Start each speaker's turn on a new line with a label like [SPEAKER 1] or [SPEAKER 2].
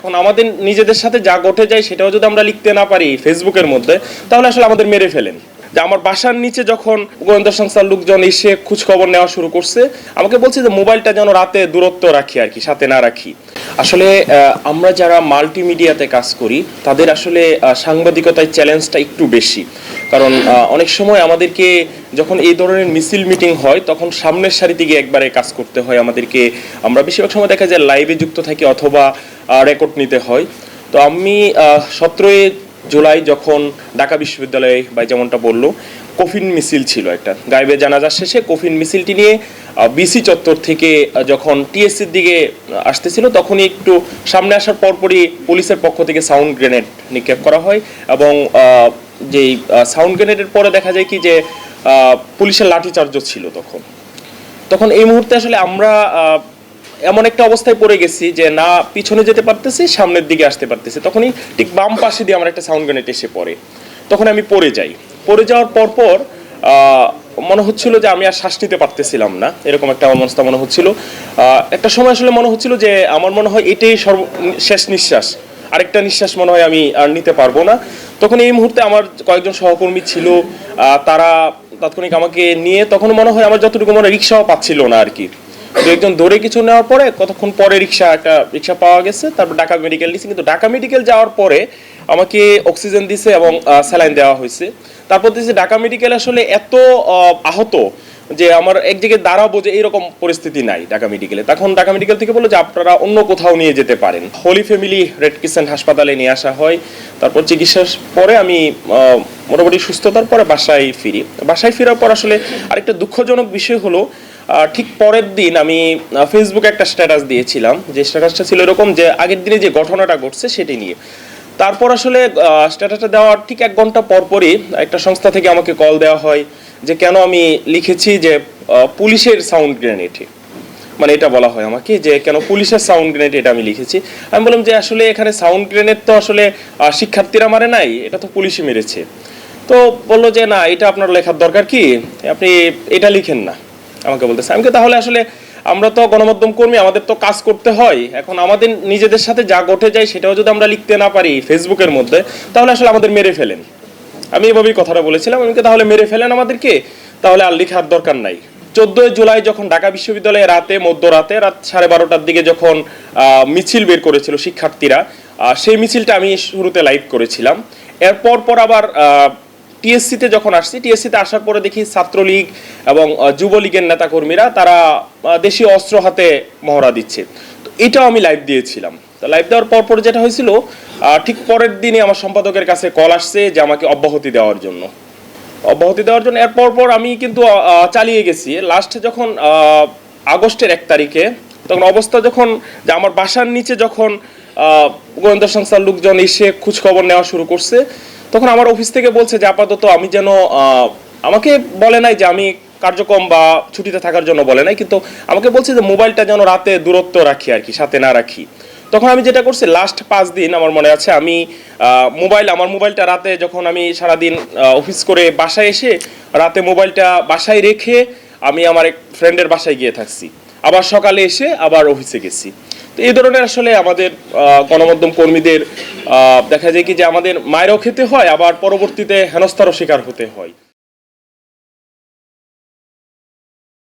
[SPEAKER 1] এখন আমাদের নিজেদের সাথে যা ঘটে যায় সেটাও যদি আমরা লিখতে না পারি ফেসবুকের মধ্যে তাহলে আসলে আমাদের মেরে ফেলেন। যে আমার বাসার নিচে যখন গোয়েন্দা সংস্থার লোকজন এসে খোঁজ খবর নেওয়া শুরু করছে আমাকে বলছে যে মোবাইলটা যেন রাতে দূরত্ব রাখি আর কি সাথে না রাখি। আসলে আমরা যারা মাল্টিমিডিয়াতে কাজ করি তাদের আসলে আহ, সাংবাদিকতায় চ্যালেঞ্জটা একটু বেশি। কারণ অনেক সময় আমাদেরকে যখন এই ধরনের মিছিল মিটিং হয় তখন সামনের সারিতে গিয়ে একবারে কাজ করতে হয় আমাদেরকে। আমরা বেশিরভাগ সময় দেখা যায় লাইভে যুক্ত থাকি অথবা রেকর্ড নিতে হয়। তো আমি সতেরোই জুলাই যখন ঢাকা বিশ্ববিদ্যালয়ে, ভাই যেমনটা বলল, কফিন মিছিল ছিল একটা। গাইবে জানাজার শেষে কফিন মিছিলটি নিয়ে বিসি চত্বর থেকে যখন টিএসসির দিকে আসতেছিল, তখনই একটু সামনে আসার পরপরই পুলিশের পক্ষ থেকে সাউন্ড গ্রেনেড নিক্ষেপ করা হয় এবং যেই সাউন্ড গ্রেনেডের পরে দেখা যায় কি যে পুলিশের লাঠিচার্জও ছিল তখন। তখন এই মুহূর্তে আসলে আমরা এমন একটা অবস্থায় পড়ে গেছি যে না, পিছনে যেতে পারতেছি, সামনের দিকে আসতে পারতেছি। তখনই ঠিক বাম পাশে দিয়ে আমার একটা সাউন্ড গ্রেনেড এসে পড়ে। তখন আমি পড়ে যাই। পড়ে যাওয়ার পরপর মনে হচ্ছিল যে আমি আর শ্বাস নিতে পারতেছিলাম না। এরকম একটা অবস্থা মনে হচ্ছিল। একটা সময় আসলে মনে হচ্ছিল যে আমার মনে হয় এটাই সর্ব শেষ নিঃশ্বাস। আরেকটা নিঃশ্বাস মনে হয় আমি আর নিতে পারব না। তখন এই মুহূর্তে আমার কয়েকজন সহকর্মী ছিল। তারা তাৎক্ষণিক আমাকে নিয়ে তখন মনে হয় আমার যতটুকু মনে রিক্সাও পাচ্ছিল না আর কি। একজন ধরে কিছু নেওয়ার পরে কতক্ষণ পরে রিক্সা একটা রিক্সা পাওয়া গেছে, তারপর ঢাকা মেডিকেল দিয়েছে কিন্তু ঢাকা মেডিকেল যাওয়ার পরে আমাকে অক্সিজেন দিছে এবং স্যালাইন দেওয়া হয়েছে। তারপর দিয়েছে ঢাকা মেডিকেল আসলে এত আহত যে আমার এক জায়গায় দাঁড়াবো যে এরকম পরিস্থিতি নাই ঢাকা মেডিকেলে তখন ঢাকা মেডিকেল থেকে বলল যে আপনারা অন্য কোথাও নিয়ে যেতে পারেন। হোলি ফ্যামিলি রেড ক্রিসেন্ট হাসপাতালে নিয়ে আসা হয়। তারপর চিকিৎসার পরে আমি মোটামুটি সুস্থতার পরে বাসায় ফিরি। বাসায় ফেরার পর আসলে আরেকটা দুঃখজনক বিষয় হলো ঠিক পরের দিন আমি ফেসবুকে একটা স্ট্যাটাস দিয়েছিলাম। যে স্ট্যাটাসটা ছিল এরকম যে আগের দিনে যে ঘটনাটা ঘটছে সেটি নিয়ে। তারপর আসলে স্ট্যাটাসটা দেওয়ার ঠিক এক ঘণ্টা পর পরই একটা সংস্থা থেকে আমাকে কল দেওয়া হয় যে কেন আমি লিখেছি যে পুলিশের সাউন্ড গ্রেনেডে মানে এটা বলা হয় আমাকে যে কেন পুলিশের সাউন্ড গ্রেনেড এটা আমি লিখেছি। আমি বললাম যে আসলে এখানে সাউন্ড গ্রেনেড তো আসলে শিক্ষার্থীরা মারে নাই, এটা তো পুলিশই মেরেছে। তো বলল যে না, এটা আপনার লেখার দরকার কি? আপনি এটা লিখেন না। আমাকে বলতেছে। আমি তাহলে আসলে আমরা তো গণমাধ্যম কর্মী আমাদের তো কাজ করতে হয়। এখন আমাদের নিজেদের সাথে যা ঘটে যায় সেটাও যদি আমরা লিখতে না পারি ফেসবুকের মধ্যে তাহলে আসলে আমাদের মেরে ফেলেন। আমি এভাবেই কথাটা বলেছিলাম। আমি বলি, তাহলে মেরে ফেলেন আমাদেরকে? তাহলে আর লেখার দরকার নাই। চোদ্দই জুলাই যখন ঢাকা বিশ্ববিদ্যালয়ে রাতে মধ্যরাতে রাত সাড়ে বারোটার দিকে যখন মিছিল বের করেছিল শিক্ষার্থীরা সেই মিছিলটা আমি শুরুতে লাইভ করেছিলাম। এরপর পর আবার টিএসসিতে যখন আসছি, টিএসসিতে আসার পরে দেখি ছাত্রলীগ এবং যুবলীগের নেতাকর্মীরা তারা দেশীয় অস্ত্র হাতে মহড়া দিচ্ছে। তো এটাও আমি লাইভ দিয়েছিলাম। তো লাইভ দেওয়ার পর যেটা হয়েছিল ঠিক পরের দিনে আমার সম্পাদকের কাছে কল আসছে যে আমাকে অব্যাহতি দেওয়ার জন্য। অব্যাহতি দেওয়ার জন্য এরপর পর আমি কিন্তু চালিয়ে গেছি। লাস্ট যখন আগস্টের এক তারিখে, তখন অবস্থা যখন, যে আমার বাসার নিচে যখন গোয়েন্দা সংস্থার লোকজন এসে খোঁজখবর নেওয়া শুরু করছে তখন আমার অফিস থেকে বলছে যে, আপাতত আমি যেন আমাকে বলে নাই যে আমি কার্যক্রম বা ছুটিতে থাকার জন্য বলে নাই, কিন্তু আমাকে বলছে যে, মোবাইলটা যেন রাতে দূরত্ব রাখি আর কি, সাথে না রাখি। তখন আমি যেটা করছি লাস্ট পাঁচ দিন আমার মনে আছে আমি মোবাইল, আমার মোবাইলটা রাতে যখন আমি সারাদিন অফিস করে বাসায় এসে রাতে মোবাইলটা বাসায় রেখে আমি আমার এক ফ্রেন্ডের বাসায় গিয়ে থাকছি। আবার সকালে এসে আবার অফিসে গেছি। তো এই ধরনের আসলে আমাদের গণমাধ্যম কর্মীদের দেখা যায় কি যে আমাদের মায়েরও খেতে হয়, আবার পরবর্তীতে হেনস্থারও শিকার হতে হয়।